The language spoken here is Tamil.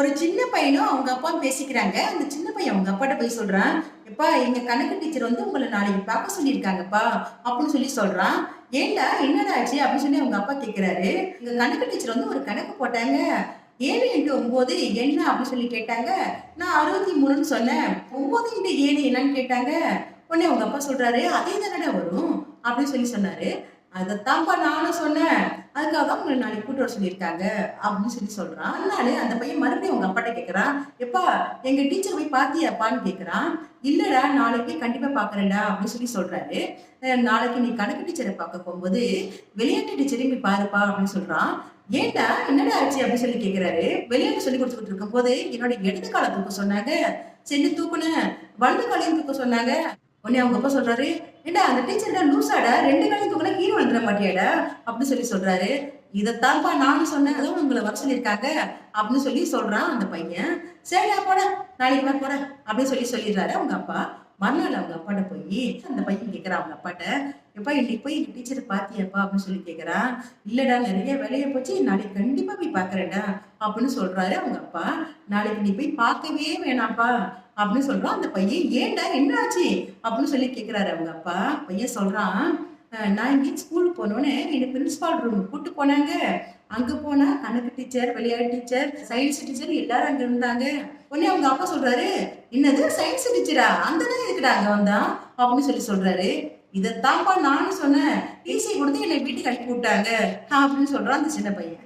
ஒரு சின்ன பையனும் அவங்க அப்பா பேசிக்கிறாங்க. அந்த சின்ன பையன் அவங்க அப்பாட்ட போய் சொல்றான் எப்பா எங்க கணக்கு டீச்சர் வந்து உங்களை நாளைக்கு பார்க்க சொல்லியிருக்காங்கப்பா அப்படின்னு சொல்லி சொல்றான். ஏண்டா என்னடா ஆச்சு? அப்படின்னு சொல்லி அவங்க அப்பா கேட்கிறாரு எங்க கணக்கு டீச்சர் வந்து ஒரு கணக்கு போட்டாங்க. ஏழு இன்ட்டு ஒன்பது என்ன? அப்படின்னு சொல்லி கேட்டாங்க. நான் அறுபத்தி மூணுன்னு சொன்னேன். ஒன்பது இன்ட்டு ஏழு என்னன்னு கேட்டாங்க. உடனே அவங்க அப்பா சொல்றாரு அதே தானடா வரும் அப்படின்னு சொல்லி சொன்னாரு. அதைத்தான்ப்பா நானும் சொன்னேன். தான் உங்களை நாளைக்கு கூட்டு வர சொல்லியிருக்காங்க அப்படின்னு சொல்லி சொல்றான். அதனால அந்த பையன் மறுபடியும் உங்கள் அப்பாட்ட கேட்கறான் எப்பா எங்க டீச்சர் போய் பாத்தியாப்பான்னு கேட்கறான் இல்லடா நாளைக்கு கண்டிப்பா பாக்குறேன்டா அப்படின்னு சொல்லி சொல்றாரு. நாளைக்கு நீ கணக்கு டீச்சரை பார்க்க போகும்போது விளையாட்டு டீச்சரையும் போய் பாருப்பா அப்படின்னு சொல்றான். ஏன்டா என்னடா ஆச்சு? அப்படின்னு சொல்லி கேட்கிறாரு விளையாட்டு சொல்லி கொடுத்துக்கிட்டு இருக்கும் போது என்னோட இடது காலை தூக்க சொன்னாங்க. சென்று தூக்குனேன் வலது காலையும் தூக்க சொன்னாங்க. உடனே அவங்க அப்பா சொல்றாரு ஏண்டா அந்த டீச்சர்டா லூசாடா ரெண்டு காலையும் தூக்கினா கீழே விழுந்துட மாட்டியாடா? அப்படின்னு சொல்லி சொல்றாரு. இதைத்தான்ப்பா நானும் சொன்னேன். அதுவும் உங்களை வர சொல்லியிருக்காங்க அப்படின்னு சொல்லி சொல்றான் அந்த பையன். சரியா போட நாளைக்கு நான் போறேன் அப்படின்னு சொல்லி சொல்லிடுறாரு அவங்க அப்பா. மறுநாள் அவங்க அப்பாட்ட போய் அந்த பையன் கேட்கறான் அவங்க அப்பாட்ட எப்பா இன்னைக்கு போய் எங்க டீச்சரை பாத்தியாப்பா? அப்படின்னு சொல்லி கேட்கறான் இல்லடா நிறைய வேலையை போச்சு நாளைக்கு கண்டிப்பா போய் பாக்குறேன்டா அப்படின்னு சொல்றாரு அவங்க அப்பா. நாளைக்கு நீ போய் பார்க்கவே வேணாம்ப்பா அப்படின்னு சொல்றான். அந்த பையன் ஏன்டா என்ன ஆச்சு அப்படின்னு சொல்லி கேட்கிறாரு அவங்க அப்பா. பையன் சொல்றான் நான் இங்கே ஸ்கூலுக்கு போனோன்னே என்னை பிரின்சிபால் ரூம் கூட்டு போனாங்க. அங்கே போனால் கணக்கு டீச்சர் விளையாட்டு டீச்சர் சயின்ஸ் டீச்சர் எல்லாரும் அங்கே இருந்தாங்க. உடனே அவங்க அப்பா சொல்கிறாரு என்னது சயின்ஸ் டீச்சரா அந்த தான் இருக்குடா அங்கே வந்தான் அப்படின்னு சொல்லி சொல்கிறாரு இதைத்தான்ப்பா நானும் சொன்னேன். டிசி கொடுத்து என்னை வீட்டுக்கு அனுப்பி விட்டாங்க அப்படின்னு சொல்கிறான் அந்த சின்ன பையன்.